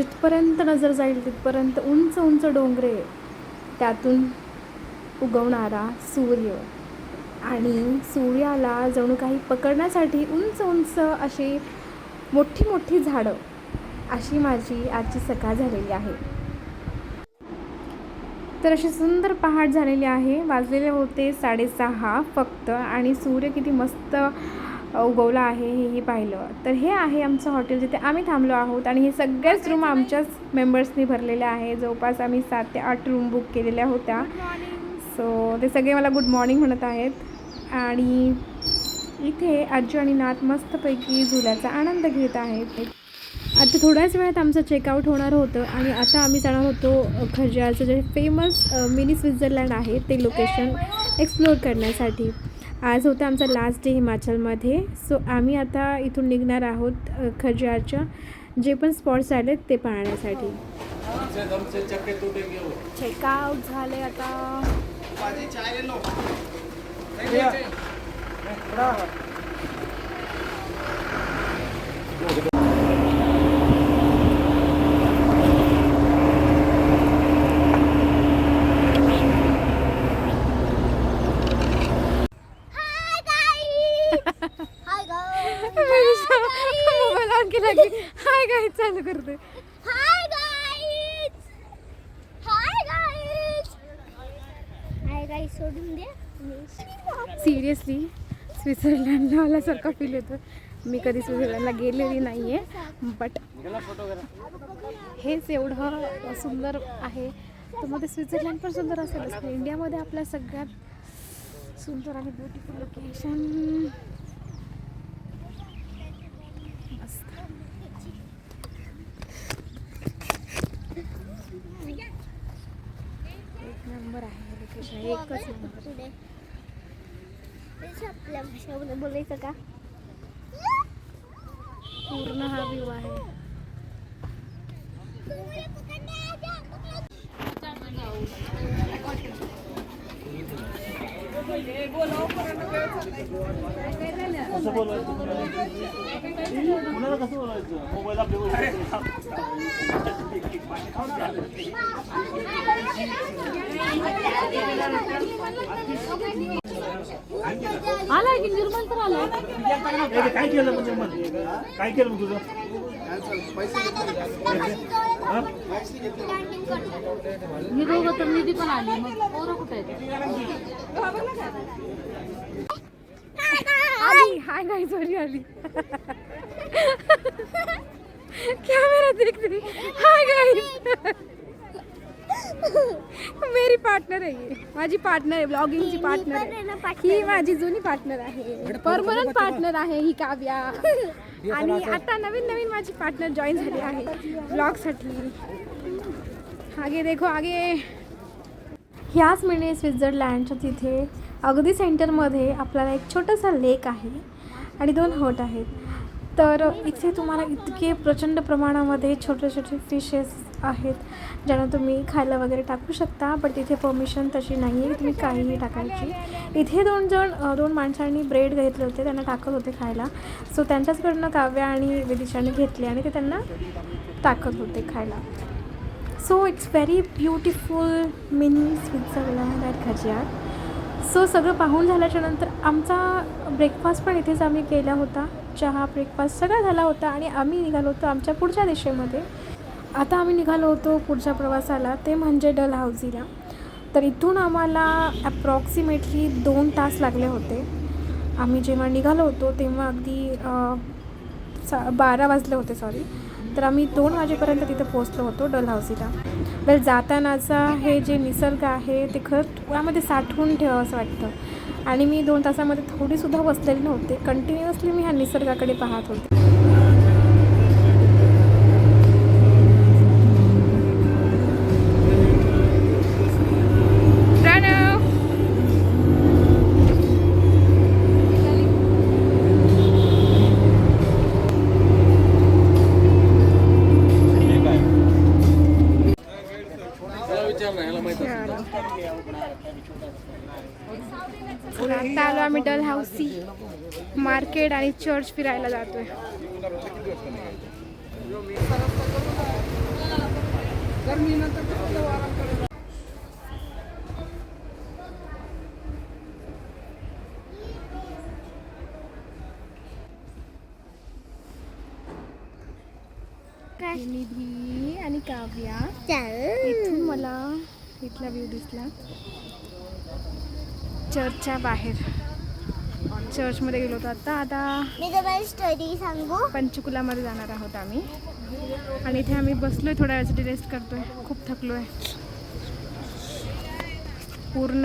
जिथपर्यंत नजर जाईल तिथपर्यंत उंच उंच डोंगरे त्यातून उगवणारा सूर्य. आणि सूर्याला जणू काही पकडण्यासाठी उंच उंच अशी मोठी मोठी झाडं अशी माझी आजची सकाळ झालेली आहे. तर अशी सुंदर पहाट झालेली आहे. वाजलेले होते साडेसहा फक्त आणि सूर्य किती मस्त उगवला आहे हेही पाहिलं. तर हे आहे आमचं हॉटेल जिथे आम्ही थांबलो आहोत आणि हे सगळ्याच रूम आमच्याच मेंबर्सनी भरलेल्या आहे. जवळपास आम्ही सात ते आठ रूम बुक केलेल्या होत्या. सो ते सगळे मला गुड मॉर्निंग म्हणत आहेत. आणि इथे आजी आणि नात मस्तपैकी झुल्याचा आनंद घेत आहेत. आता थोड्याच वेळात आमचं चेकआउट होणार होतं आणि आता आम्ही जाणार होतो खर्जाचं जे फेमस मिनी स्वित्झर्लंड आहे ते लोकेशन एक्सप्लोअर करण्यासाठी. आज होतं आमचा लास्ट डे हिमाचलमध्ये. सो आम्ही आता इथून निघणार आहोत अ, खर्जाच्या जे पण स्पॉट्स आलेत ते पाहण्यासाठी. चेकआउट झाले आता Hi guys. मोबाईल ऑन केला की हाय काय चालू करते Hi guys. Hi guys. Hi सोडून दे. सिरियसली स्वित्झर्लंडला आल्यासारखा फील येतो मी कधी स्वित्झर्लंडला गेलेली नाही आहे बट हेच एवढं सुंदर आहे तर मग ते स्वित्झर्लंड पण सुंदर असेलच इंडियामध्ये आपल्या सगळ्यात सुंदर आणि ब्युटिफुल लोकेशन मस्त एक नंबर आहे लोकेशन एकच नंबर पुढे. तेच आपल्या भाषेमध्ये बोलायचं का पूर्ण हा व्ह्यू आहे कसं बोलायचं कुणाला कसं बोलायचं मोबाईल आपल्या आला की निर्मल तर आला काय केलं मग काय केलं मग तुझं? मी दोघं तर निधी पण आली मग पोरं कुठे आली हाय गाई सॉरी आली. कॅमेरा देख हाय गाई मेरी पार्टनर आहे ही. माझी पार्टनर आहे ब्लॉगिंगची पार्टनर पण आहे. ना आहे partner. ही माझी जुनी पार्टनर आहे. परमनंट पार्टनर आहे ही काव्या. आणि आता नवीन नवीन माझी पार्टनर जॉईन झाली आहे ब्लॉगसाठी आगे देखो आगे. ह्याच मिनी स्वित्झर्लंडच्या तिथे अगदी सेंटरमध्ये आपल्याला एक छोटासा लेक आहे आणि दोन हट आहेत. तर इथे तुम्हाला इतके प्रचंड प्रमाणामध्ये छोटे छोटे फिशेस आहेत ज्यांना तुम्ही खायला वगैरे टाकू शकता पण तिथे परमिशन तशी नाही आहे तुम्ही काहीही टाकायची. इथे दोन जण दोन माणसांनी ब्रेड घेतले होते त्यांना टाकत होते खायला. सो त्यांच्याचकडनं काव्या आणि विदिशाने घेतले आणि ते त्यांना टाकत होते खायला. So it's very beautiful mini Switzerland at Khajjiar so सगळं पाहून झाल्याच्यानंतर आमचा ब्रेकफास्ट पण इथेच आम्ही केला होता. चहा ब्रेकफास्ट सगळा झाला होता आणि आम्ही निघालो होतो आमच्या पुढच्या दिशेमध्ये. आता आम्ही निघालो होतो पुढच्या प्रवासाला ते म्हणजे डल हाऊसीला तर इथून आम्हाला ॲप्रॉक्सिमेटली दोन तास लागले होते. आम्ही जेव्हा निघालो होतो तेव्हा अगदी सा बारा वाजले होते सॉरी तर आम्ही दोन वाजेपर्यंत तिथे पोहोचलो होतो डल हाऊसीला वेल जातानाचा हे जे निसर्ग आहे ते खरंच यामध्ये साठवून ठेवावं असं वाटतं. आणि मी दोन तासामध्ये थोडीसुद्धा बसलेली नव्हते. कंटिन्युअसली मी ह्या निसर्गाकडे पाहत होते. आता आलो आम्ही डल हाऊसी मार्केट आणि चर्च फिरायला जातोय. निधी आणि काव्या. इथून मला इथला व्ह्यू दिसला. चर्चच्या बाहेर. चर्चमध्ये गेलो होतो आता. आता स्टोरी सांगू? पंचकुलामध्ये जाणार आहोत आम्ही. आणि इथे आम्ही बसलोय थोड्या वेळासाठी रेस्ट करतोय. खूप थकलोय. पूर्ण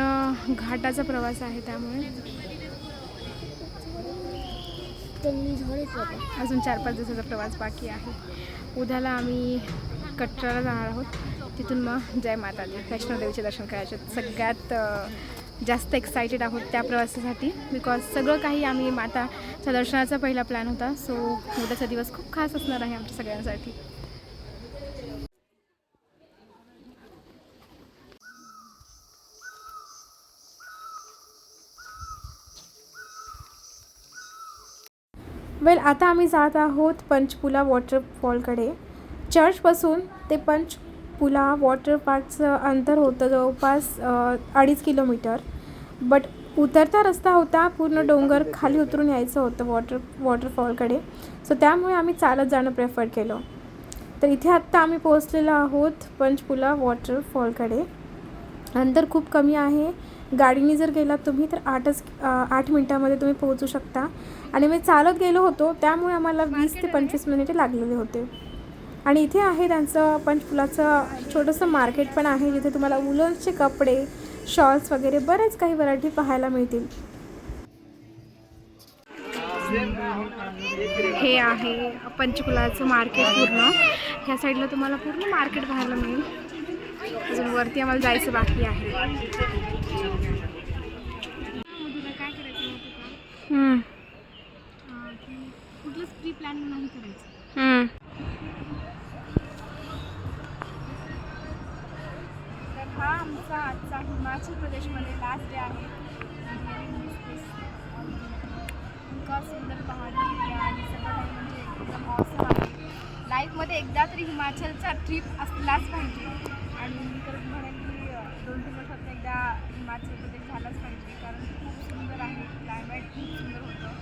घाटाचा प्रवास आहे त्यामुळे. अजून चार पाच दिवसाचा प्रवास बाकी आहे. उद्याला आम्ही कटराला जाणार आहोत. तिथून मग जय माताजी वैष्णोदेवीचे दर्शन करायचे. सगळ्यात जास्त एक्सायटेड आहोत त्या प्रवासासाठी बिकॉज सगळं काही आम्ही माताच्या दर्शनाचा पहिला प्लॅन होता. सो उद्याचा दिवस खूप खास असणार आहे आमच्या सगळ्यांसाठी. वेल आता आम्ही जात आहोत पंचपुला वॉटरफॉलकडे चर्चपासून ते पंच पुला वॉटर पार्कचं अंतर होतं जवळपास अडीच किलोमीटर. बट उतरता रस्ता होता पूर्ण डोंगर खाली उतरून यायचं होतं वॉटर वॉटरफॉलकडे सो त्यामुळे आम्ही चालत जाणं प्रेफर केलं. तर इथे आत्ता आम्ही पोहोचलेलो आहोत पंचपुला वॉटरफॉलकडे अंतर खूप कमी आहे. गाडीने जर गेलात तुम्ही तर आठच आठ मिनटामध्ये तुम्ही पोहोचू शकता. आणि मी चालत गेलो होतो त्यामुळे आम्हाला वीस ते पंचवीस मिनिटे लागलेले होते. आणि इथे आहे त्यांचं पंचफुलाचं छोटंसं मार्केट पण आहे जिथे तुम्हाला उलन्सचे कपडे शॉल्स वगैरे बरेच काही व्हरायटी पाहायला मिळतील. हे आहे पंचकुलाचं मार्केट पूर्ण. ह्या साईडला तुम्हाला पूर्ण मार्केट पाहायला मिळेल. अजून वरती आम्हाला जायचं बाकी आहे. कुठलंच प्री प्लॅनिंग नाही करायचं. तर हा आमचा आजचा हिमाचल प्रदेशमध्ये लास्ट डे आहे. इतका सुंदर पहाडी एरिया आणि सगळं काही म्हणजे एकदम ऑसम आहे. लाईफमध्ये एकदा तरी हिमाचलचा ट्रिप असलाच पाहिजे. आणि मी तर म्हणेन की दोन तीन वर्षात एकदा हिमाचल प्रदेश झालाच पाहिजे. कारण खूप सुंदर आहे. क्लायमेट खूप सुंदर होतं.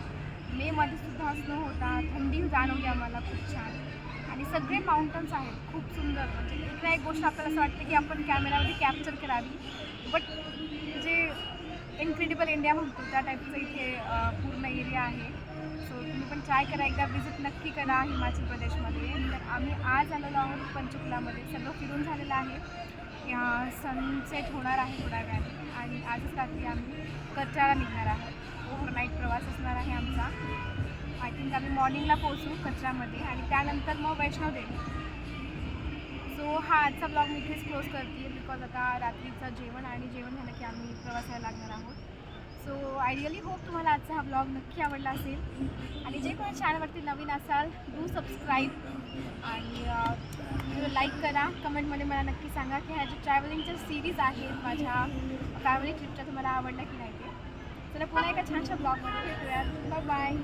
मेमध्ये सुद्धा स्नो होता. थंडी जाणवली आम्हाला खूप छान. हे सगळे माउंटन्स आहेत. खूप सुंदर. म्हणजे इकडे एक गोष्ट आपल्याला असं वाटतं की आपण कॅमेरामध्ये कॅप्चर करावी. बट जे इनक्रेडिबल इंडिया म्हणतो त्या टाईपचं इथे पूर्ण एरिया आहे. सो तुम्ही पण ट्राय करा. एकदा विजिट नक्की करा हिमाचल प्रदेशमध्ये. तर आम्ही आज आलेलो आहोत पंचकुलामध्ये. सगळं फिरून झालेलं आहे. सनसेट होणार आहे थोड्या वेळाने आणि आजच रात्री आम्ही कचाळा निघणार आहोत. ओव्हरनाईट प्रवास असणार आहे आमचा. आय थिंक आम्ही मॉर्निंगला पोहोचू कचऱ्यामध्ये आणि त्यानंतर मग वैष्णोदेवी. सो हा आजचा ब्लॉग मी इथेच क्लोज करते बिकॉज आता रात्रीचं जेवण आणि जेवण झालं की आम्ही प्रवासाला लागणार आहोत. सो आय रिअली होप तुम्हाला आजचा हा ब्लॉग नक्की आवडला असेल. आणि जे कोणी चॅनलवरती नवीन असाल डू सबस्क्राईब आणि uh, व्हिडिओ लाईक करा. कमेंटमध्ये मला नक्की सांगा की ह्या ज्या ट्रॅव्हलिंगच्या सिरीज आहेत माझ्या फॅमिली ट्रिपच्या तुम्हाला आवडल्या की नाही ते. चला पुन्हा एका छानशा ब्लॉगमध्ये भेटूयात. Bye bye